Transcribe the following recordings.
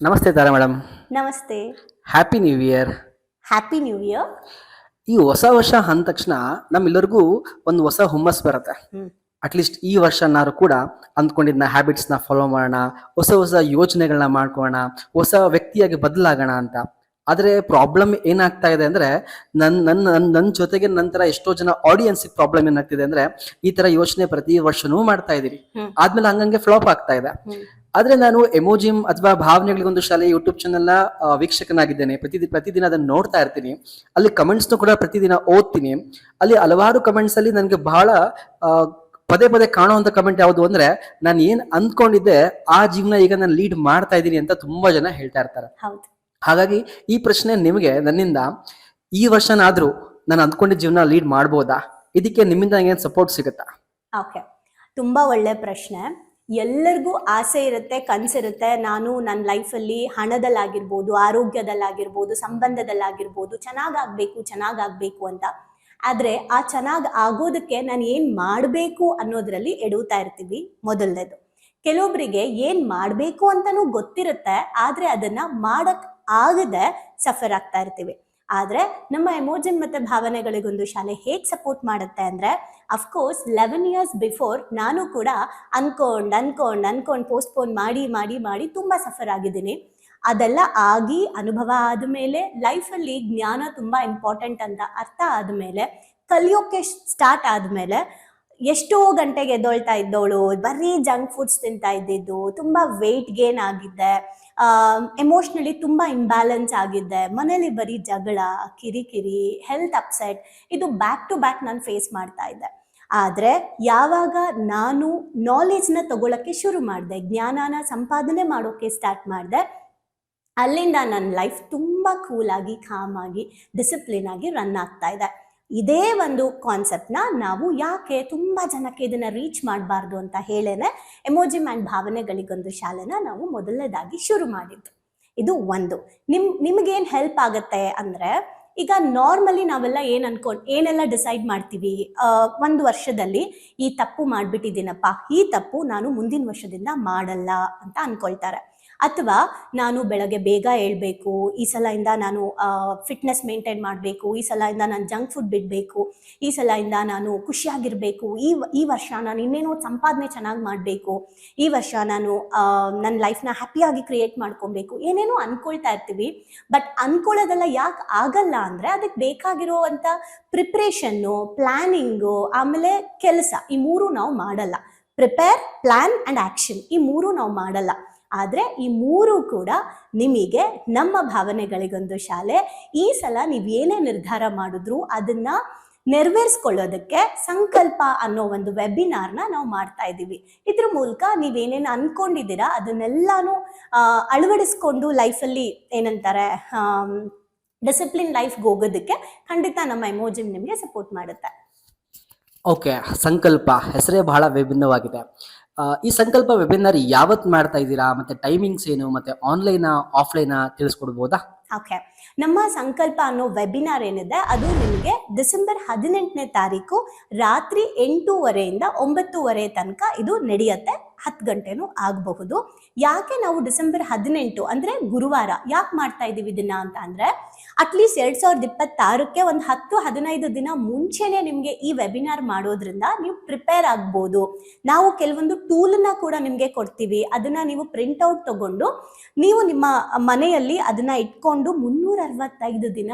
ನಮಸ್ತೆ ತಾರಾ ಮೇಡಮ್. ನಮಸ್ತೆ. Happy new year happy new year ಈ ಹೊಸ ವರ್ಷ ಅಂದ ತಕ್ಷಣ ನಮ್ಮೆಲ್ಲರಿಗೂ ಒಂದು ಹೊಸ ಹುಮ್ಮಸ್ ಬರುತ್ತೆ. ಅಟ್ಲೀಸ್ಟ್ ಈ ವರ್ಷ ನಾರು ಕೂಡ ಅಂದ್ಕೊಂಡಿದ್ನ ಹ್ಯಾಬಿಟ್ಸ್ನ ಫಾಲೋ ಮಾಡೋಣ ಹೊಸ ಹೊಸ ಯೋಚನೆಗಳನ್ನ ಮಾಡ್ಕೊಳ್ಳೋಣ ಹೊಸ ವ್ಯಕ್ತಿಯಾಗಿ ಬದಲಾಗೋಣ ಅಂತ. ಆದರೆ ಪ್ರಾಬ್ಲಮ್ ಏನಾಗ್ತಾ ಇದೆ ಅಂದ್ರೆ ನನ್ನ ನನ್ನ ನನ್ನ ಜೊತೆಗೆ ನಂತರ ಎಷ್ಟೋ ಜನ ಆಡಿಯನ್ಸ್ ಪ್ರಾಬ್ಲಮ್ ಏನಾಗ್ತಿದೆ ಅಂದ್ರೆ ಈ ತರ ಯೋಚನೆ ಪ್ರತಿ ವರ್ಷನೂ ಮಾಡ್ತಾ ಇದೀರಿ ಹ್ಮ್. ಆದ್ಮೇಲೆ ಹಂಗಂಗೆ ಫ್ಲಾಪ್ ಆಗ್ತಾ ಇದೆ. ಆದರೆ ನಾನು ಎಮೋಜಿಮ್ ಅಥವಾ ಭಾವನೆಗಳಿಗೊಂದು ಶಾಲೆ ಯೂಟ್ಯೂಬ್ ಚಾನೆಲ್ನ ವೀಕ್ಷಕನಾಗಿದ್ದೇನೆ. ಪ್ರತಿ ಪ್ರತಿದಿನ ಅದನ್ನ ನೋಡ್ತಾ ಇರ್ತೀನಿ. ಅಲ್ಲಿ ಕಮೆಂಟ್ಸ್ ಕೂಡ ಪ್ರತಿದಿನ ಓದ್ತೀನಿ. ಅಲ್ಲಿ ಹಲವಾರು ಕಮೆಂಟ್ಸಲ್ಲಿ ನನಗೆ ಬಹಳ ಪದೇ ಪದೇ ಕಾಣುವಂತ ಕಮೆಂಟ್ ಯಾವುದು ಅಂದ್ರೆ ನಾನು ಏನ್ ಅಂದ್ಕೊಂಡಿದ್ದೆ ಆ ಜೀವನ ಈಗ ನಾನು ಲೀಡ್ ಮಾಡ್ತಾ ಇದ್ದೀನಿ ಅಂತ ತುಂಬಾ ಜನ ಹೇಳ್ತಾ ಇರ್ತಾರೆ. ಹೌದು. ಹಾಗಾಗಿ ಈ ಪ್ರಶ್ನೆ ನಿಮಗೆ ನನ್ನಿಂದ ಈ ವರ್ಷನಾದ್ರೂ ನಾನು ಅಂದ್ಕೊಂಡಿದ್ದ ಜೀವನ ಲೀಡ್ ಮಾಡ್ಬೋದಾ? ಇದಕ್ಕೆ ನಿಮ್ಮಿಂದ ನನಗೇನು ಸಪೋರ್ಟ್ ಸಿಗುತ್ತಾ? ಓಕೆ ತುಂಬಾ ಒಳ್ಳೆ ಪ್ರಶ್ನೆ. ಎಲ್ಲರಿಗೂ ಆಸೆ ಇರುತ್ತೆ, ಕನಸಿರುತ್ತೆ. ನಾನು ನನ್ನ ಲೈಫಲ್ಲಿ ಹಣದಲ್ಲಾಗಿರ್ಬೋದು, ಆರೋಗ್ಯದಲ್ಲಾಗಿರ್ಬೋದು, ಸಂಬಂಧದಲ್ಲಾಗಿರ್ಬೋದು, ಚೆನ್ನಾಗಾಗಬೇಕು ಚೆನ್ನಾಗಾಗಬೇಕು ಅಂತ. ಆದರೆ ಆ ಚೆನ್ನಾಗಿ ಆಗೋದಕ್ಕೆ ನಾನು ಏನು ಮಾಡಬೇಕು ಅನ್ನೋದರಲ್ಲಿ ಎಡುತ್ತಾ ಇರ್ತೀವಿ ಮೊದಲನೇದು. ಕೆಲವೊಬ್ಬರಿಗೆ ಏನು ಮಾಡಬೇಕು ಅಂತಲೂ ಗೊತ್ತಿರುತ್ತೆ, ಆದರೆ ಅದನ್ನು ಮಾಡಕ್ ಆಗದೆ ಸಫರ್ ಆಗ್ತಾ ಇರ್ತೀವಿ. ಆದರೆ ನಮ್ಮ ಎಮೋಜನ್ ಮತ್ತು ಭಾವನೆಗಳಿಗೊಂದು ಶಾಲೆ ಹೇಗೆ ಸಪೋರ್ಟ್ ಮಾಡುತ್ತೆ ಅಂದರೆ ಅಫ್ಕೋರ್ಸ್ ಲೆವೆನ್ ಇಯರ್ಸ್ ಬಿಫೋರ್ ನಾನು ಕೂಡ ಅನ್ಕೊಂಡ್ ಅನ್ಕೊಂಡ್ ಅನ್ಕೊಂಡ್ ಪೋಸ್ಟ್ಪೋನ್ ಮಾಡಿ ಮಾಡಿ ಮಾಡಿ ತುಂಬ ಸಫರ್ ಆಗಿದ್ದೀನಿ. ಅದೆಲ್ಲ ಆಗಿ ಅನುಭವ ಆದಮೇಲೆ ಲೈಫಲ್ಲಿ ಜ್ಞಾನ ತುಂಬ ಇಂಪಾರ್ಟೆಂಟ್ ಅಂತ ಅರ್ಥ ಆದಮೇಲೆ, ಕಲಿಯೋಕೆ ಸ್ಟಾರ್ಟ್ ಆದಮೇಲೆ ಎಷ್ಟೋ ಗಂಟೆಗೆ ಎದ್ದೊಳ್ತಾ ಇದ್ದವಳು ಬರೀ ಜಂಕ್ ಫುಡ್ಸ್ ತಿಂತಾ ಇದ್ದಿದ್ದು, ತುಂಬ ವೆಯ್ಟ್ ಗೇನ್ ಆಗಿದ್ದೆ. ಎಮೋಷ್ನಲಿ ತುಂಬ ಇಂಬ್ಯಾಲೆನ್ಸ್ ಆಗಿದ್ದೆ. ಮನೇಲಿ ಬರೀ ಜಗಳ, ಕಿರಿಕಿರಿ ಹೆಲ್ತ್ ಅಪ್ಸೆಟ್ ಇದು ಬ್ಯಾಕ್ ಟು ಬ್ಯಾಕ್ ನಾನು ಫೇಸ್ ಮಾಡ್ತಾ ಇದ್ದೆ. ಆದರೆ ಯಾವಾಗ ನಾನು ನಾಲೆಜ್ನ ತಗೊಳಕ್ಕೆ ಶುರು ಮಾಡಿದೆ, ಜ್ಞಾನನ ಸಂಪಾದನೆ ಮಾಡೋಕ್ಕೆ ಸ್ಟಾರ್ಟ್ ಮಾಡಿದೆ, ಅಲ್ಲಿಂದ ನನ್ನ ಲೈಫ್ ತುಂಬ ಕೂಲಾಗಿ ಕಾಮಾಗಿ ಡಿಸಿಪ್ಲಿನ್ ಆಗಿ ರನ್ ಆಗ್ತಾ ಇದೆ. ಇದೇ ಒಂದು ಕಾನ್ಸೆಪ್ಟ್ನ ನಾವು ಯಾಕೆ ತುಂಬ ಜನಕ್ಕೆ ಇದನ್ನು ರೀಚ್ ಮಾಡಬಾರ್ದು ಅಂತ ಹೇಳೇನೆ ಎಮೋಜಿ ಮ್ಯಾನ್ ಭಾವನೆಗಳಿಗೊಂದು ಶಾಲೆನ ನಾವು ಮೊದಲನೇದಾಗಿ ಶುರು ಮಾಡಿದ್ದು. ಇದು ಒಂದು. ನಿಮ್, ನಿಮಗೇನು ಹೆಲ್ಪ್ ಆಗುತ್ತೆ ಅಂದರೆ, ಈಗ ನಾರ್ಮಲಿ ನಾವೆಲ್ಲ ಏನು ಅನ್ಕೊಂಡು, ಏನೆಲ್ಲ ಡಿಸೈಡ್ ಮಾಡ್ತೀವಿ? ಒಂದು ವರ್ಷದಲ್ಲಿ ಈ ತಪ್ಪು ಮಾಡಿಬಿಟ್ಟಿದ್ದೀನಪ್ಪ, ಈ ತಪ್ಪು ನಾನು ಮುಂದಿನ ವರ್ಷದಿಂದ ಮಾಡಲ್ಲ ಅಂತ ಅನ್ಕೊಳ್ತಾರೆ. ಅಥವಾ ನಾನು ಬೆಳಗ್ಗೆ ಬೇಗ ಏಳಬೇಕು, ಈ ಸಲದಿಂದ ನಾನು ಫಿಟ್ನೆಸ್ ಮೇಂಟೈನ್ ಮಾಡಬೇಕು, ಈ ಸಲದಿಂದ ನಾನು ಜಂಕ್ ಫುಡ್ ಬಿಡಬೇಕು, ಈ ಸಲದಿಂದ ನಾನು ಖುಷಿಯಾಗಿರಬೇಕು, ಈ ಈ ವರ್ಷ ನಾನು ಇನ್ನೇನೋ ಸಂಪಾದನೆ ಚೆನ್ನಾಗಿ ಮಾಡಬೇಕು, ಈ ವರ್ಷ ನಾನು ನನ್ನ ಲೈಫ್ನ ಹ್ಯಾಪಿಯಾಗಿ ಕ್ರಿಯೇಟ್ ಮಾಡ್ಕೊಬೇಕು, ಏನೇನೋ ಅನ್ಕೊಳ್ತಾ ಇರ್ತೀವಿ. ಬಟ್ ಅನ್ಕೊಳ್ಳೋದೆಲ್ಲ ಯಾಕೆ ಆಗಲ್ಲ ಅಂದರೆ ಅದಕ್ಕೆ ಬೇಕಾಗಿರೋವಂಥ ಪ್ರಿಪ್ರೇಷನ್ನು ಪ್ಲ್ಯಾನಿಂಗು ಆಮೇಲೆ ಕೆಲಸ, ಈ ಮೂರು ನಾವು ಮಾಡಲ್ಲ. ಪ್ರಿಪೇರ್ ಪ್ಲ್ಯಾನ್ ಆ್ಯಂಡ್ ಆ್ಯಕ್ಷನ್ ಈ ಮೂರು ನಾವು ಮಾಡಲ್ಲ. ಆದರೆ ಈ ಮೂರು ಕೂಡ ನಿಮಗೆ ನಮ್ಮ ಭಾವನೆಗಳಿಗೊಂದು ಶಾಲೆ. ಈ ಸಲ ನೀವು ಏನೇ ನಿರ್ಧಾರ ಮಾಡಿದ್ರು ಅದನ್ನ ನೆರವೇರಿಸ್ಕೊಳ್ಳೋದಕ್ಕೆ ಸಂಕಲ್ಪ ಅನ್ನೋ ಒಂದು ವೆಬಿನಾರ್ನ ನಾವು ಮಾಡ್ತಾ ಇದ್ದೀವಿ. ಇದ್ರ ಮೂಲಕ ನೀವೇನೇನು ಅನ್ಕೊಂಡಿದ್ದೀರಾ ಅದನ್ನೆಲ್ಲಾನು ಅಳವಡಿಸ್ಕೊಂಡು ಲೈಫಲ್ಲಿ ಏನಂತಾರೆ ಡಿಸಿಪ್ಲಿನ್ ಲೈಫ್ಗೆ ಹೋಗೋದಕ್ಕೆ ಖಂಡಿತ ನಮ್ಮ ಎಮೋಜಿಮ್ ನಿಮಗೆ ಸಪೋರ್ಟ್ ಮಾಡುತ್ತೆ. ಓಕೆ, ಸಂಕಲ್ಪ ಹೆಸರೇ ಬಹಳ ವಿಭಿನ್ನವಾಗಿದೆ. ಈ ಸಂಕಲ್ಪ ವೆಬಿನಾರ್ ಯಾವತ್ ಮಾಡ್ತಾ ಇದ್ದೀರಾ? ಮತ್ತೆ ಟೈಮಿಂಗ್ಸ್ ಏನು? ಮತ್ತೆ ಆನ್ಲೈನ್ ಆಫ್ಲೈನ್ ತಿಳಿಸ್ಕೊಡ್ಬೋದಾ? ಓಕೆ ನಮ್ಮ ಸಂಕಲ್ಪ ಅನ್ನೋ ವೆಬಿನಾರ್ ಏನಿದೆ, ಅದು ನಿಮಗೆ ಡಿಸೆಂಬರ್ ಹದಿನೆಂಟನೇ ತಾರೀಕು ರಾತ್ರಿ ಎಂಟೂವರೆಯಿಂದ ಒಂಬತ್ತುವರೆ ತನಕ ಇದು ನಡೆಯುತ್ತೆ. ಹತ್ತು ಗಂಟೆನೂ ಆಗಬಹುದು. ಯಾಕೆ ನಾವು ಡಿಸೆಂಬರ್ ಹದಿನೆಂಟು ಅಂದರೆ ಗುರುವಾರ? ಯಾಕೆ ಮಾಡ್ತಾ ಇದ್ದೀವಿ ಇದನ್ನ ಅಂತ ಅಂದರೆ ಅಟ್ಲೀಸ್ಟ್ ಎರಡ್ ಸಾವಿರದ ಇಪ್ಪತ್ತಾರಕ್ಕೆ ಒಂದು ಹತ್ತು, ಹದಿನೈದು ದಿನ ಮುಂಚೆನೆ ನಿಮಗೆ ಈ ವೆಬಿನಾರ್ ಮಾಡೋದ್ರಿಂದ ನೀವು ಪ್ರಿಪೇರ್ ಆಗ್ಬೋದು. ನಾವು ಕೆಲವೊಂದು ಟೂಲನ್ನ ಕೂಡ ನಿಮಗೆ ಕೊಡ್ತೀವಿ. ಅದನ್ನ ನೀವು ಪ್ರಿಂಟ್ಔಟ್ ತಗೊಂಡು ನೀವು ನಿಮ್ಮ ಮನೆಯಲ್ಲಿ ಅದನ್ನ ಇಟ್ಕೊಂಡು ಮುನ್ನೂರ ಅರವತ್ತೈದು ದಿನ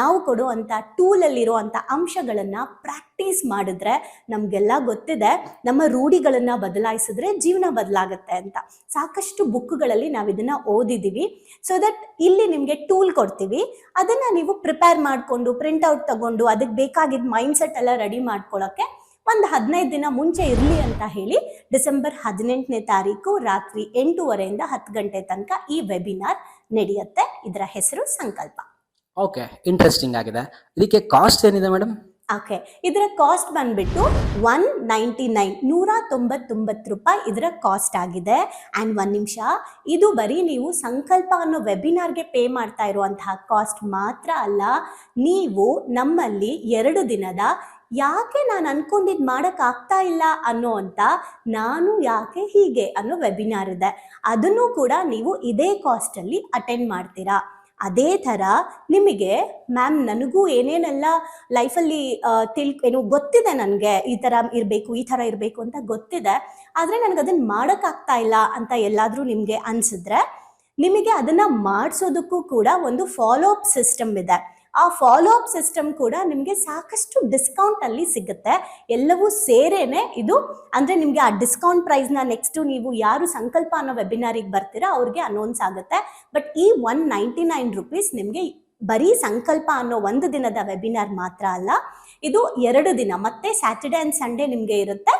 ನಾವು ಕೊಡುವಂಥ ಟೂಲಲ್ಲಿರುವಂಥ ಅಂಶಗಳನ್ನ ಪ್ರಾಕ್ಟೀಸ್ ಮಾಡಿದ್ರೆ ನಮಗೆಲ್ಲ ಗೊತ್ತಿದೆ. ನಮ್ಮ ರೂಢಿಗಳನ್ನ ಬದಲಾಯಿಸಿದ್ರೆ ಜೀವನ ಬದಲಾಗುತ್ತೆ ಅಂತ. ಸಾಕಷ್ಟು ಬುಕ್ಗಳಲ್ಲಿ ನಾವು ಇದನ್ನ ಓದಿದ್ದೀವಿ ಸೊ ದಟ್ ಇಲ್ಲಿ ನಿಮಗೆ ಟೂಲ್ ಕೊಡ್ತೀವಿ. ಅದನ್ನ ನೀವು ಪ್ರಿಪೇರ್ ಮಾಡಿಕೊಂಡು ಪ್ರಿಂಟ್ಔಟ್ ತಗೊಂಡು ಅದಕ್ಕೆ ಬೇಕಾಗಿದ್ದ ಮೈಂಡ್ಸೆಟ್ ಎಲ್ಲ ರೆಡಿ ಮಾಡ್ಕೊಳ್ಳೋಕೆ ಒಂದು ಹದಿನೈದು ದಿನ ಮುಂಚೆ ಇರಲಿ ಅಂತ ಹೇಳಿ ಡಿಸೆಂಬರ್ ಹದಿನೆಂಟನೇ ತಾರೀಕು ರಾತ್ರಿ ಎಂಟೂವರೆಯಿಂದ ಹತ್ತು ಗಂಟೆ ತನಕ ಈ ವೆಬಿನಾರ್ ನಡೆಯುತ್ತೆ. ಇದರ ಹೆಸರು ಸಂಕಲ್ಪ. ಓಕೆ ಇಂಟ್ರೆಸ್ಟಿಂಗ್ ಆಗಿದೆ. ಇದಕ್ಕೆ ಕಾಸ್ಟ್ ಏನಿದೆ ಮೇಡಮ್ ಓಕೆ ಇದರ ಕಾಸ್ಟ್ ಬಂದ್ಬಿಟ್ಟು ಒನ್ ನೈಂಟಿ ನೈನ್ ನೂರ ತೊಂಬತ್ತೊಂಬತ್ತು ರೂಪಾಯಿ ಇದರ ಕಾಸ್ಟ್ ಆಗಿದೆ. ಆ್ಯಂಡ್ ಒಂದು ನಿಮಿಷ, ಇದು ಬರೀ ನೀವು ಸಂಕಲ್ಪ ಅನ್ನೋ ವೆಬಿನಾರ್ಗೆ ಪೇ ಮಾಡ್ತಾ ಇರುವಂತಹ ಕಾಸ್ಟ್ ಮಾತ್ರ ಅಲ್ಲ, ನೀವು ನಮ್ಮಲ್ಲಿ ಎರಡು ದಿನದ ಯಾಕೆ ನಾನು ಅನ್ಕೊಂಡಿದ್ ಮಾಡೋಕ್ಕಾಗ್ತಾ ಇಲ್ಲ ಅನ್ನೋ ಅಂತ ನಾನು ಯಾಕೆ ಹೀಗೆ ಅನ್ನೋ ವೆಬಿನಾರ್ ಇದೆ. ಅದನ್ನು ಕೂಡ ನೀವು ಇದೇ ಕಾಸ್ಟ್ ಅಲ್ಲಿ ಅಟೆಂಡ್ ಮಾಡ್ತೀರಾ. ಅದೇ ಥರ ನಿಮಗೆ ಮ್ಯಾಮ್ ನನಗೂ ಏನೇನೆಲ್ಲ ಲೈಫಲ್ಲಿ ತಿಳ್, ಏನು ಗೊತ್ತಿದೆ ನನಗೆ ಈ ಥರ ಇರಬೇಕು, ಈ ಥರ ಇರಬೇಕು ಅಂತ ಗೊತ್ತಿದೆ. ಆದರೆ ನನಗೆ ಅದನ್ನು ಮಾಡೋಕ್ಕಾಗ್ತಾ ಇಲ್ಲ ಅಂತ ಎಲ್ಲಾದರೂ ನಿಮಗೆ ಅನಿಸಿದ್ರೆ, ನಿಮಗೆ ಅದನ್ನ ಮಾಡಿಸೋದಕ್ಕೂ ಕೂಡ ಒಂದು ಫಾಲೋ ಅಪ್ ಸಿಸ್ಟಮ್ ಇದೆ. ಆ ಫಾಲೋ ಅಪ್ ಸಿಸ್ಟಮ್ ಕೂಡ ನಿಮಗೆ ಸಾಕಷ್ಟು ಡಿಸ್ಕೌಂಟ್ ಅಲ್ಲಿ ಸಿಗುತ್ತೆ. ಎಲ್ಲವೂ ಸೇರೇನೆ ಇದು. ಅಂದ್ರೆ ನಿಮಗೆ ಆ ಡಿಸ್ಕೌಂಟ್ ಪ್ರೈಸ್ನ ನೆಕ್ಸ್ಟ್ ನೀವು ಯಾರು ಸಂಕಲ್ಪ ಅನ್ನೋ ವೆಬಿನಾರಿಗೆ ಬರ್ತೀರಾ ಅವ್ರಿಗೆ ಅನೌನ್ಸ್ ಆಗುತ್ತೆ. ಬಟ್ ಈ ಒನ್ ನೈಂಟಿ ನೈನ್ ರುಪೀಸ್ ನಿಮಗೆ ಬರೀ ಸಂಕಲ್ಪ ಅನ್ನೋ ಒಂದು ದಿನದ ವೆಬಿನಾರ್ ಮಾತ್ರ ಅಲ್ಲ. ಇದು ಎರಡು ದಿನ, ಮತ್ತೆ ಸ್ಯಾಟರ್ಡೆ ಅಂಡ್ ಸಂಡೇ ನಿಮಗೆ ಇರುತ್ತೆ.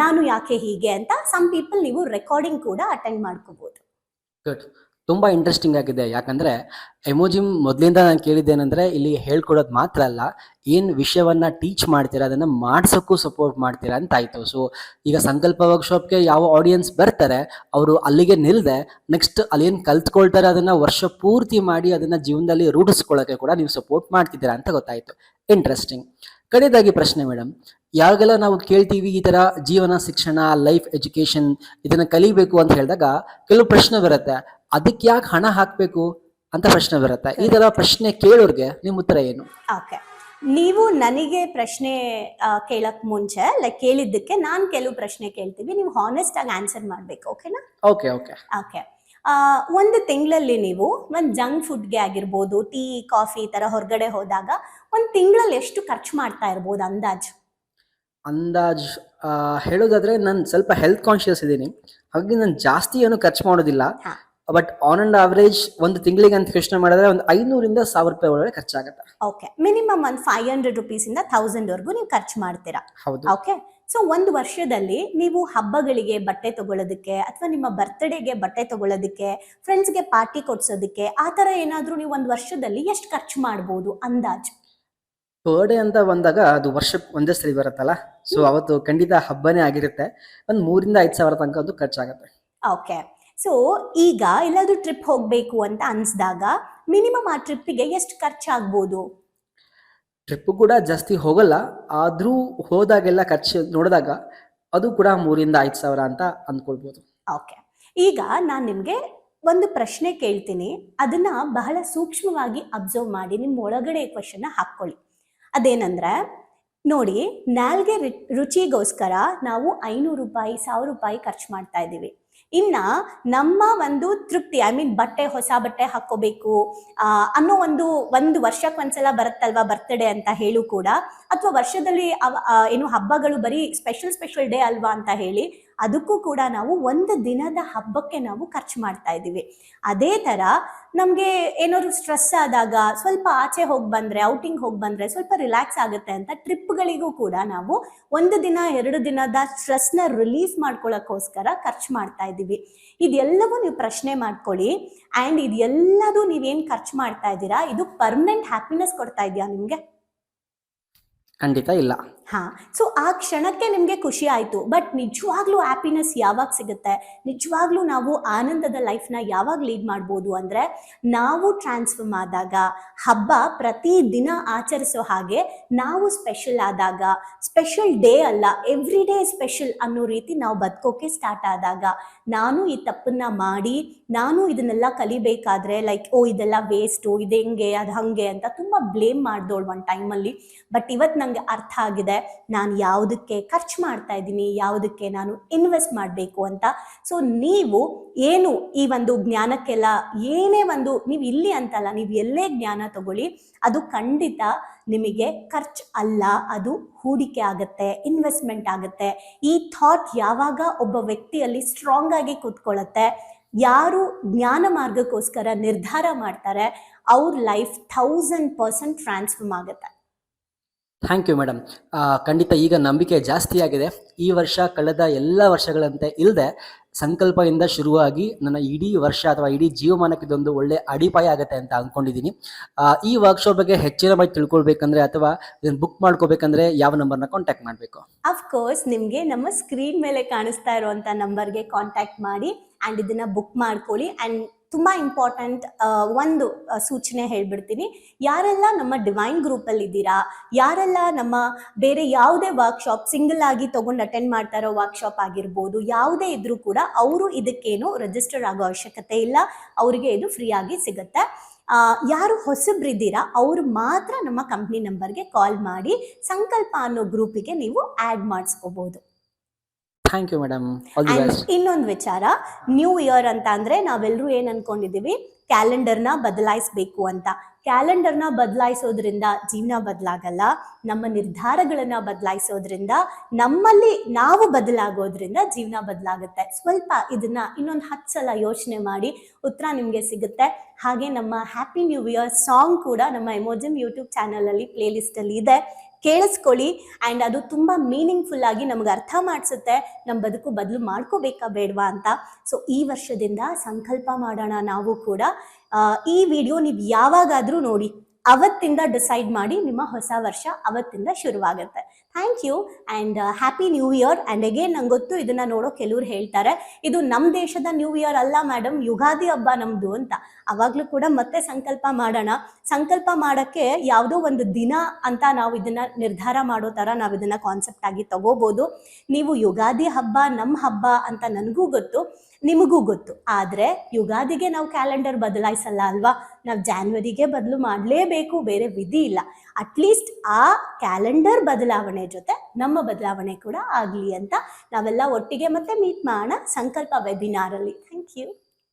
ನಾನು ಯಾಕೆ ಹೀಗೆ ಅಂತ ಸಮ್ ಪೀಪಲ್ ನೀವು ರೆಕಾರ್ಡಿಂಗ್ ಕೂಡ ಅಟೆಂಡ್ ಮಾಡ್ಕೋಬಹುದು ತುಂಬ ಇಂಟ್ರೆಸ್ಟಿಂಗ್ ಆಗಿದೆ. ಯಾಕಂದರೆ ಎಮೋಜಿಮ್ ಮೊದಲಿಂದ ನಾನು ಕೇಳಿದ್ದೇನೆಂದರೆ ಇಲ್ಲಿ ಹೇಳ್ಕೊಡೋದು ಮಾತ್ರ ಅಲ್ಲ, ಏನು ವಿಷಯವನ್ನು ಟೀಚ್ ಮಾಡ್ತೀರಾ, ಅದನ್ನು ಮಾಡ್ಸೋಕ್ಕೂ ಸಪೋರ್ಟ್ ಮಾಡ್ತೀರಾ ಅಂತ ಆಯಿತು. ಸೊ ಈಗ ಸಂಕಲ್ಪ ವರ್ಕ್ಶಾಪ್ಗೆ ಯಾವ ಆಡಿಯನ್ಸ್ ಬರ್ತಾರೆ, ಅವರು ಅಲ್ಲಿಗೆ ನಿಲ್ಲದೆ ನೆಕ್ಸ್ಟ್ ಅಲ್ಲೇನು ಕಲ್ತ್ಕೊಳ್ತಾರೆ ಅದನ್ನು ವರ್ಷ ಪೂರ್ತಿ ಮಾಡಿ ಅದನ್ನು ಜೀವನದಲ್ಲಿ ರೂಢಿಸ್ಕೊಳ್ಳೋಕ್ಕೆ ಕೂಡ ನೀವು ಸಪೋರ್ಟ್ ಮಾಡ್ತಿದ್ದೀರಾ ಅಂತ ಗೊತ್ತಾಯಿತು. ಇಂಟ್ರೆಸ್ಟಿಂಗ್ ಕಡೆಯದಾಗಿ ಪ್ರಶ್ನೆ ಮೇಡಮ್ ಯಾವಾಗೆಲ್ಲ ನಾವು ಕೇಳ್ತೀವಿ ಈ ಥರ ಜೀವನ, ಶಿಕ್ಷಣ ಲೈಫ್ ಎಜುಕೇಷನ್ ಇದನ್ನು ಕಲಿಬೇಕು ಅಂತ ಹೇಳಿದಾಗ, ಕೆಲವು ಪ್ರಶ್ನೆ ಬರುತ್ತೆ. ಅದಕ್ಕೆ ಯಾಕೆ ಹಣ ಹಾಕಬೇಕು ಅಂತ ಪ್ರಶ್ನೆ ಬರುತ್ತೆ. ಈ ತರ ಪ್ರಶ್ನೆ ಕೇಳೋರ್ಗೆ ನಿಮ್ಮ ಉತ್ತರ ಏನು? ಓಕೆ ನೀವು ನನಗೆ ಪ್ರಶ್ನೆ ಕೇಳಕ್ ಮುಂಚೆ ಲೈಕ್ ಕೇಳಿದ್ದಕ್ಕೆ ನಾನು ಕೆಲವು ಪ್ರಶ್ನೆ ಕೇಳ್ತೀವಿ. ನೀವು ಹಾನೆಸ್ಟ್ ಆಗಿ ಆನ್ಸರ್ ಮಾಡ್ಬೇಕು ಓಕೆನಾ ಓಕೆ ಓಕೆ ಓಕೆ ಒಂದು ತಿಂಗಳಲ್ಲಿ ನೀವು ಒಂದು ಜಂಕ್ ಫುಡ್ಗೆ ಆಗಿರ್ಬೋದು ಟೀ ಕಾಫಿ ಈ ಥರ ಹೊರಗಡೆ ಹೋದಾಗ ಒಂದು ತಿಂಗಳಲ್ಲಿ ಎಷ್ಟು ಖರ್ಚು ಮಾಡ್ತಾ ಇರ್ಬೋದು ಅಂದಾಜು? ಅಂದಾಜ್ ಆ, ಹೇಳೋದಾದ್ರೆ ನಾನು ಸ್ವಲ್ಪ ಹೆಲ್ತ್ ಕಾನ್ಶಿಯಸ್ ಇದ್ದೀನಿ. ಹಾಗಾಗಿ ನಾನು ಜಾಸ್ತಿ ಏನು ಖರ್ಚು ಮಾಡೋದಿಲ್ಲ. ಬಟ್ ಆನ್ ಅಂಡ್ ಅವರೇಜ್ ಒಂದು ತಿಂಗಳಿಗೆ ಅಂತ ಕೃಷ್ಣ ಮಾಡಿದ್ರೆ ಒಂದು ಐನೂರಿಂದ ಸಾವಿರ ರೂಪಾಯಿ ಒಳಗಡೆ ಖರ್ಚಾಗುತ್ತೆ. ಓಕೆ ಮಿನಿಮಮ್ ಒಂದು ಫೈವ್ ಹಂಡ್ರೆಡ್ ರುಪೀಸಿಂದ ಥೌಸಂಡ್ವರೆಗೂ ನೀವು ಖರ್ಚು ಮಾಡ್ತೀರಾ? ಹೌದು. ಓಕೆ ಸೊ ಒಂದು ವರ್ಷದಲ್ಲಿ ನೀವು ಹಬ್ಬಗಳಿಗೆ ಬಟ್ಟೆ ತಗೊಳ್ಳೋದಕ್ಕೆ ಅಥವಾ ನಿಮ್ಮ ಬರ್ತ್ಡೇಗೆ ಬಟ್ಟೆ ತಗೊಳ್ಳೋದಕ್ಕೆ ಫ್ರೆಂಡ್ಸ್ಗೆ ಪಾರ್ಟಿ ಕೊಡ್ಸೋದಕ್ಕೆ ಆ ಥರ ಏನಾದರೂ ನೀವು ಒಂದು ವರ್ಷದಲ್ಲಿ ಎಷ್ಟು ಖರ್ಚು ಮಾಡ್ಬೋದು ಅಂದಾಜು? ಬರ್ಡೇ ಅಂತ ಬಂದಾಗ ಅದು ವರ್ಷಕ್ಕೆ ಒಂದೇ ಸರಿ ಬರುತ್ತಲ್ಲ? ಸೊ ಅವತ್ತು ಖಂಡಿತ ಹಬ್ಬನೇ ಆಗಿರುತ್ತೆ. ಒಂದು ಮೂರಿಂದ ಐದು ಸಾವಿರ ತನಕ ಅದು ಖರ್ಚಾಗುತ್ತೆ. ಓಕೆ ಸೊ ಈಗ ಎಲ್ಲಾದ್ರೂ ಟ್ರಿಪ್ ಹೋಗಬೇಕು ಅಂತ ಅನ್ಸ್ದಾಗ ಮಿನಿಮಮ್ ಆ ಟ್ರಿಪ್ಪಿಗೆ ಎಷ್ಟು ಖರ್ಚಾಗ್ಬೋದು? ಟ್ರಿಪ್ ಕೂಡ ಜಾಸ್ತಿ ಹೋಗಲ್ಲ ಆದರೂ ಹೋದಾಗೆಲ್ಲ ಖರ್ಚು ನೋಡಿದಾಗ ಅದು ಕೂಡ ಮೂರಿಂದ ಐದು ಸಾವಿರ ಅಂತ ಅಂದ್ಕೊಳ್ಬೋದು. ಓಕೆ ಈಗ ನಾನು ನಿಮಗೆ ಒಂದು ಪ್ರಶ್ನೆ ಕೇಳ್ತೀನಿ. ಅದನ್ನ ಬಹಳ ಸೂಕ್ಷ್ಮವಾಗಿ ಅಬ್ಸರ್ವ್ ಮಾಡಿ ನಿಮ್ಮ ಒಳಗಡೆ ಕ್ವಶನ್ನ ಹಾಕ್ಕೊಳ್ಳಿ. ಅದೇನಂದ್ರೆ ನೋಡಿ ನಾಲ್ಗೆ ರುಚಿಗೋಸ್ಕರ ನಾವು ಐನೂರು ರೂಪಾಯಿ ಸಾವಿರ ರೂಪಾಯಿ ಖರ್ಚು ಮಾಡ್ತಾ ಇದ್ದೀವಿ. ಇನ್ನ ನಮ್ಮ ಒಂದು ತೃಪ್ತಿ ಐ ಮೀನ್ ಬಟ್ಟೆ, ಹೊಸ ಬಟ್ಟೆ ಹಾಕೋಬೇಕು ಅನ್ನೋ ಒಂದು ಒಂದು ವರ್ಷಕ್ಕೆ ಒಂದ್ಸಲ ಬರುತ್ತಲ್ವಾ ಬರ್ತ್ಡೇ ಅಂತ ಹೇಳು ಕೂಡ, ಅಥವಾ ವರ್ಷದಲ್ಲಿ ಏನು ಹಬ್ಬಗಳು ಬರೀ ಸ್ಪೆಷಲ್ ಸ್ಪೆಷಲ್ ಡೇ ಅಲ್ವಾ ಅಂತ ಹೇಳಿ ಅದಕ್ಕೂ ಕೂಡ ನಾವು ಒಂದು ದಿನದ ಹಬ್ಬಕ್ಕೆ ನಾವು ಖರ್ಚು ಮಾಡ್ತಾ ಇದ್ದೀವಿ. ಅದೇ ಥರ ನಮಗೆ ಏನಾದ್ರು ಸ್ಟ್ರೆಸ್ ಆದಾಗ ಸ್ವಲ್ಪ ಆಚೆ ಹೋಗಿ ಬಂದರೆ ಔಟಿಂಗ್ ಹೋಗಿ ಬಂದರೆ ಸ್ವಲ್ಪ ರಿಲ್ಯಾಕ್ಸ್ ಆಗುತ್ತೆ ಅಂತ ಟ್ರಿಪ್ಗಳಿಗೂ ಕೂಡ ನಾವು ಒಂದು ದಿನ, ಎರಡು ದಿನದ ಸ್ಟ್ರೆಸ್ನ ರಿಲೀಫ್ ಮಾಡ್ಕೊಳ್ಳೋಕ್ಕೋಸ್ಕರ ಖರ್ಚು ಮಾಡ್ತಾ ಇದ್ದೀವಿ. ಇದೆಲ್ಲವೂ ನೀವು ಪ್ರಶ್ನೆ ಮಾಡ್ಕೊಳ್ಳಿ. ಆ್ಯಂಡ್ ಇದೆಲ್ಲದೂ ನೀವೇನು ಖರ್ಚು ಮಾಡ್ತಾ ಇದ್ದೀರಾ? ಇದು ಪರ್ಮನೆಂಟ್ ಹ್ಯಾಪಿನೆಸ್ ಕೊಡ್ತಾ ಇದೆಯಾ ನಿಮಗೆ? ಖಂಡಿತ ಇಲ್ಲ. ಹಾ ಸೊ ಆ ಕ್ಷಣಕ್ಕೆ ನಿಮಗೆ ಖುಷಿ ಆಯಿತು. ಬಟ್ ನಿಜವಾಗ್ಲೂ ಹ್ಯಾಪಿನೆಸ್ ಯಾವಾಗ ಸಿಗುತ್ತೆ? ನಿಜವಾಗ್ಲೂ ನಾವು ಆನಂದದ ಲೈಫ್ನ ಯಾವಾಗ ಲೀಡ್ ಮಾಡ್ಬೋದು ಅಂದರೆ, ನಾವು ಟ್ರಾನ್ಸ್ಫರ್ಮ್ ಆದಾಗ, ಹಬ್ಬ ಪ್ರತಿ ದಿನ ಆಚರಿಸೋ ಹಾಗೆ ನಾವು ಸ್ಪೆಷಲ್ ಆದಾಗ ಸ್ಪೆಷಲ್ ಡೇ ಅಲ್ಲ ಎವ್ರಿ ಡೇ ಸ್ಪೆಷಲ್ ಅನ್ನೋ ರೀತಿ ನಾವು ಬದುಕೋಕೆ ಸ್ಟಾರ್ಟ್ ಆದಾಗ, ನಾನು ಈ ತಪ್ಪನ್ನ ಮಾಡಿ, ನಾನು ಇದನ್ನೆಲ್ಲ ಕಲಿಬೇಕಾದ್ರೆ ಲೈಕ್ ಓ, ಇದೆಲ್ಲ ವೇಸ್ಟು ಇದು ಹೆಂಗೆ, ಅದು ಹಂಗೆ ಅಂತ ತುಂಬ ಬ್ಲೇಮ್ ಮಾಡ್ದೋಳು ಒಂದು ಟೈಮಲ್ಲಿ ಬಟ್ ಇವತ್ತು ನನಗೆ ಅರ್ಥ ಆಗಿದೆ. ನಾನು ಯಾವುದಕ್ಕೆ ಖರ್ಚು ಮಾಡ್ತಾ ಇದ್ದೀನಿ, ಯಾವುದಕ್ಕೆ ನಾನು ಇನ್ವೆಸ್ಟ್ ಮಾಡಬೇಕು ಅಂತ. ಸೊ ನೀವು ಏನು ಈ ಒಂದು ಜ್ಞಾನಕ್ಕೆಲ್ಲ ಏನೇ ಒಂದು, ನೀವು ಇಲ್ಲಿ ಅಂತಲ್ಲ, ನೀವು ಎಲ್ಲೇ ಜ್ಞಾನ ತಗೊಳ್ಳಿ, ಅದು ಖಂಡಿತ ನಿಮಗೆ ಖರ್ಚು ಅಲ್ಲ, ಅದು ಹೂಡಿಕೆ ಆಗುತ್ತೆ ಇನ್ವೆಸ್ಟ್ಮೆಂಟ್ ಆಗುತ್ತೆ. ಈ ಥಾಟ್ ಯಾವಾಗ ಒಬ್ಬ ವ್ಯಕ್ತಿಯಲ್ಲಿ ಸ್ಟ್ರಾಂಗ್ ಆಗಿ ಕೂತ್ಕೊಳ್ಳುತ್ತೆ, ಯಾರು ಜ್ಞಾನ ಮಾರ್ಗಕ್ಕೋಸ್ಕರ ನಿರ್ಧಾರ ಮಾಡ್ತಾರೆ, ಅವ್ರ ಲೈಫ್ ಥೌಸಂಡ್ ಪರ್ಸೆಂಟ್ ಟ್ರಾನ್ಸ್ಫಾರ್ಮ್ ಆಗುತ್ತೆ. ಥ್ಯಾಂಕ್ ಯು ಮೇಡಮ್ ಖಂಡಿತ ಈಗ ನಂಬಿಕೆ ಜಾಸ್ತಿ ಆಗಿದೆ. ಈ ವರ್ಷ, ಕಳೆದ ಎಲ್ಲ ವರ್ಷಗಳಂತೆ ಇಲ್ಲದೆ ಸಂಕಲ್ಪದಿಂದ ಶುರುವಾಗಿ ನನ್ನ ಇಡೀ ವರ್ಷ ಅಥವಾ ಇಡೀ ಜೀವಮಾನಕ್ಕೆ ಇದೊಂದು ಒಳ್ಳೆ ಅಡಿಪಾಯ ಆಗುತ್ತೆ ಅಂತ ಅಂದ್ಕೊಂಡಿದ್ದೀನಿ ಈ ವರ್ಕ್ಶಾಪ್ ಬಗ್ಗೆ ಹೆಚ್ಚಿನ ಮಾಹಿತಿ ತಿಳ್ಕೊಳ್ಬೇಕಂದ್ರೆ ಅಥವಾ ಇದನ್ನು ಬುಕ್ ಮಾಡ್ಕೋಬೇಕಂದ್ರೆ ಯಾವ ನಂಬರ್ನ ಕಾಂಟ್ಯಾಕ್ಟ್ ಮಾಡಬೇಕು? ಅಫ್ಕೋರ್ಸ್ ನಿಮಗೆ ನಮ್ಮ ಸ್ಕ್ರೀನ್ ಮೇಲೆ ಕಾಣಿಸ್ತಾ ಇರುವಂಥ ನಂಬರ್ಗೆ ಕಾಂಟ್ಯಾಕ್ಟ್ ಮಾಡಿ ಆ್ಯಂಡ್ ಇದನ್ನು ಬುಕ್ ಮಾಡ್ಕೊಳ್ಳಿ ಆ್ಯಂಡ್ ತುಂಬ ಇಂಪಾರ್ಟೆಂಟ್ ಒಂದು ಸೂಚನೆ ಹೇಳ್ಬಿಡ್ತೀನಿ. ಯಾರೆಲ್ಲ ನಮ್ಮ ಡಿವೈನ್ ಗ್ರೂಪಲ್ಲಿ ಇದ್ದೀರಾ, ಯಾರೆಲ್ಲ ನಮ್ಮ ಬೇರೆ ಯಾವುದೇ ವರ್ಕ್ಶಾಪ್ ಸಿಂಗಲ್ ಆಗಿ ತಗೊಂಡು ಅಟೆಂಡ್ ಮಾಡ್ತಾ ಇರೋ ವರ್ಕ್ಶಾಪ್ ಆಗಿರ್ಬೋದು, ಯಾವುದೇ ಇದ್ರೂ ಕೂಡ ಅವರು ಇದಕ್ಕೇನು ರಿಜಿಸ್ಟರ್ ಆಗೋ ಅವಶ್ಯಕತೆ ಇಲ್ಲ, ಅವರಿಗೆ ಇದು ಫ್ರೀ ಆಗಿ ಸಿಗುತ್ತೆ. ಯಾರು ಹೊಸಬ್ರಿದ್ದೀರಾ ಅವರು ಮಾತ್ರ ನಮ್ಮ ಕಂಪ್ನಿ ನಂಬರ್ಗೆ ಕಾಲ್ ಮಾಡಿ, ಸಂಕಲ್ಪ ಅನ್ನೋ ಗ್ರೂಪಿಗೆ ನೀವು ಆ್ಯಡ್ ಮಾಡಿಸ್ಕೋಬಹುದು ಥ್ಯಾಂಕ್ ಯು ಮೇಡಮ್ ಇನ್ನೊಂದು ವಿಚಾರ ನ್ಯೂ ಇಯರ್ ಅಂತ ಅಂದ್ರೆ ನಾವೆಲ್ಲರೂ ಏನ್ ಅನ್ಕೊಂಡಿದೀವಿ? ಕ್ಯಾಲೆಂಡರ್ನ ಬದಲಾಯಿಸಬೇಕು ಅಂತ. ಕ್ಯಾಲೆಂಡರ್ನ ಬದಲಾಯಿಸೋದ್ರಿಂದ ಜೀವನ ಬದಲಾಗಲ್ಲ. ನಮ್ಮ ನಿರ್ಧಾರಗಳನ್ನ ಬದಲಾಯಿಸೋದ್ರಿಂದ ನಮ್ಮಲ್ಲಿ ನಾವು ಬದಲಾಗೋದ್ರಿಂದ ಜೀವನ ಬದಲಾಗುತ್ತೆ. ಸ್ವಲ್ಪ ಇದನ್ನ ಇನ್ನೊಂದು ಹತ್ತು ಸಲ ಯೋಚನೆ ಮಾಡಿ ಉತ್ತರ ನಿಮಗೆ ಸಿಗುತ್ತೆ. ಹಾಗೆ ನಮ್ಮ ಹ್ಯಾಪಿ ನ್ಯೂ ಇಯರ್ ಸಾಂಗ್ ಕೂಡ ನಮ್ಮ ಎಮೋಜಿಮ್ ಯೂಟ್ಯೂಬ್ ಚಾನಲಲ್ಲಿ ಪ್ಲೇಲಿಸ್ಟಲ್ಲಿ ಇದೆ. ಕೇಳಿಸ್ಕೊಳ್ಳಿ ಆ್ಯಂಡ್ ಅದು ತುಂಬ ಮೀನಿಂಗ್ಫುಲ್ ಆಗಿ ನಮ್ಗೆ ಅರ್ಥ ಮಾಡಿಸುತ್ತೆ. ನಮ್ಮ ಬದುಕು ಬದಲು ಮಾಡ್ಕೋಬೇಕಾ ಬೇಡವಾ ಅಂತ. ಸೊ ಈ ವರ್ಷದಿಂದ ಸಂಕಲ್ಪ ಮಾಡೋಣ ನಾವು ಕೂಡ. ಈ ವಿಡಿಯೋ ನೀವು ಯಾವಾಗಾದರೂ ನೋಡಿ, ಅವತ್ತಿಂದ ಡಿಸೈಡ್ ಮಾಡಿ ನಿಮ್ಮ ಹೊಸ ವರ್ಷ ಅವತ್ತಿಂದ ಶುರುವಾಗುತ್ತೆ. Thank you and happy new year and again ನಂಗೆ ಗೊತ್ತು ಇದನ್ನು ನೋಡೋ ಕೆಲವ್ರು ಹೇಳ್ತಾರೆ, ಇದು ನಮ್ಮ ದೇಶದ ನ್ಯೂ ಇಯರ್ ಅಲ್ಲ ಮೇಡಮ್, ಯುಗಾದಿ ಹಬ್ಬ ನಮ್ಮದು ಅಂತ. ಅವಾಗಲೂ ಕೂಡ ಮತ್ತೆ ಸಂಕಲ್ಪ ಮಾಡೋಣ. ಸಂಕಲ್ಪ ಮಾಡೋಕ್ಕೆ ಯಾವುದೋ ಒಂದು ದಿನ ಅಂತ ನಾವು ಇದನ್ನು ನಿರ್ಧಾರ ಮಾಡೋ ಥರ ನಾವು ಇದನ್ನು ಕಾನ್ಸೆಪ್ಟ್ ಆಗಿ ತಗೋಬೋದು. ನೀವು ಯುಗಾದಿ ಹಬ್ಬ ನಮ್ಮ ಹಬ್ಬ ಅಂತ ನನಗೂ ಗೊತ್ತು, ನಿಮಗೂ ಗೊತ್ತು. ಆದರೆ ಯುಗಾದಿಗೆ ನಾವು ಕ್ಯಾಲೆಂಡರ್ ಬದಲಾಯಿಸಲ್ಲ ಅಲ್ವಾ? ನಾವು ಜಾನ್ವರಿಗೆ ಬದಲು ಮಾಡಲೇಬೇಕು, ಬೇರೆ ವಿಧಿ ಇಲ್ಲ. ಅಟ್ಲೀಸ್ಟ್ ಆ ಕ್ಯಾಲೆಂಡರ್ ಬದಲಾವಣೆ ಜೊತೆ ನಮ್ಮ ಬದಲಾವಣೆ ಕೂಡ ಆಗಲಿ ಅಂತ ನಾವೆಲ್ಲ ಒಟ್ಟಿಗೆ ಮತ್ತೆ ಮೀಟ್ ಮಾಡೋಣ ಸಂಕಲ್ಪ ವೆಬಿನಾರಲ್ಲಿ ಥ್ಯಾಂಕ್ ಯು